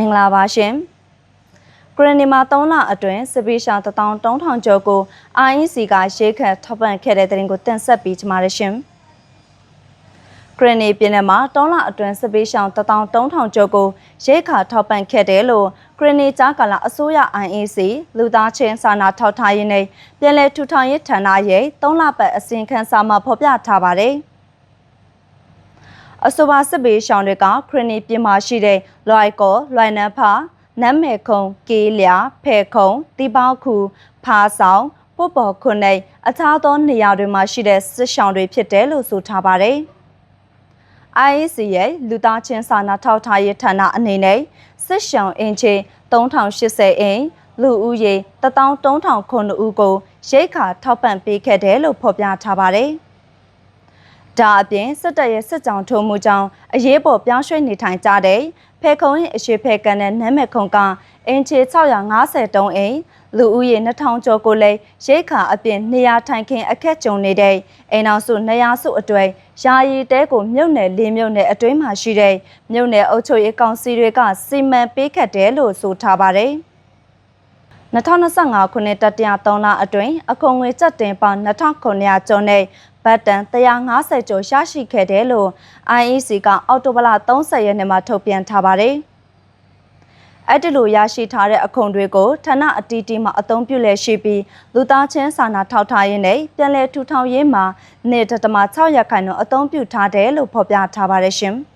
မင်္ဂလာပါရှင်။ဂရနီမှာ3လအတွင်းစပီရှာ13000ကျော်ကို IEC ကရှေးခတ်ထောက်ပံ့ခဲ့တဲ့တဲ့ရင်ကိုတင်ဆက်ပြီးကြပါရရှင်။ဂရနီပြည်နယ်မှာ3လအတွင်းစပီရှာ13000ကျော်ကိုရှေးခါထောက်ပံ့ခဲ့တယ်လို့ဂရနီကြားကာလအစိုးရ IEC လူသားချင်းစာနာထောက်ထားရေးနဲ့ပြည်내ထူထောင်ရေးဌာနရဲ့3လပတ်အစီရင်ခံစာမှာဖော်ပြထားပါတယ်။ အဆိုပါစစ်ပေးရှောင်းတွေကခရနီပြည်မှာရှိတဲ့လွိုက်ကောလွိုင်နန်းဖာနမ်းမေခုံကေးလျာဖဲခုံတီပေါခုဖာဆောင်ပုတ်ပေါ်ခုနဲ့အခြားသောနေရာတွေမှာရှိတဲ့စစ်ရှောင်းတွေဖြစ်တယ်လို့ဆိုထားပါတယ်။ IAC ရဲ့လူသားချင်းစာနာထောက်ထားရေးဌာနအနေနဲ့စစ်ရှောင်းအင်ချေ3080အင်လူဦးရေ13000ခုဦးကိုရိတ်ခါထောက်ပံ့ပေးခဲ့တယ်လို့ဖော်ပြထားပါတယ်။ ဒါအပြင်စစ်တပ်ရဲ့စစ်ကြောင်ထိုးမှုကြောင့်အရေးပေါ်ပြောင်းရွှေ့နေထိုင်ကြတဲ့ဖဲခုံရဲ့အရှိဖဲကန်တဲ့နမ်းမဲ့ခုံကအင်ချေ650တုံးအိမ်လူဦးရေ2000ကျော်ကိုလည်းရိတ်ခါအပြင်နေရာထိုင်ခင်းအခက်ကြုံနေတဲ့အိမ်အောင်စု200စုအတွေ့ယာယီတဲကိုမြုပ်နယ်လေးမြုပ်နယ်အတွင်းမှာရှိတဲ့မြုပ်နယ်အုပ်ချုပ်ရေးကောင်စီတွေကစီမံပေးခဲ့တယ်လို့ဆိုထားပါတယ်။2025ခုနှစ်တတိယ3လအတွင်းအခွန်ငွေကျပ်တင်ပေါင်း2900ကျော်နဲ့ ဘတ်တန်150ကျော်ရရှိခဲ့တယ်လို့ IEC ကအော်တိုဘလ30ရက်နေ့မှာထုတ်ပြန်ထားပါတယ်။အဲ့ဒီလိုရရှိထားတဲ့အခွန်တွေကိုဌာနအတီးတီးမှအသုံးပြုလည်ရှိပြီးလူသားချင်းစာနာထောက်ထားရေးနဲ့ပြည်내ထူထောင်ရေးမှာနေတတမ6ရက်ခိုင်နှုန်းအသုံးပြုထားတယ်လို့ဖော်ပြထားပါတယ်ရှင်။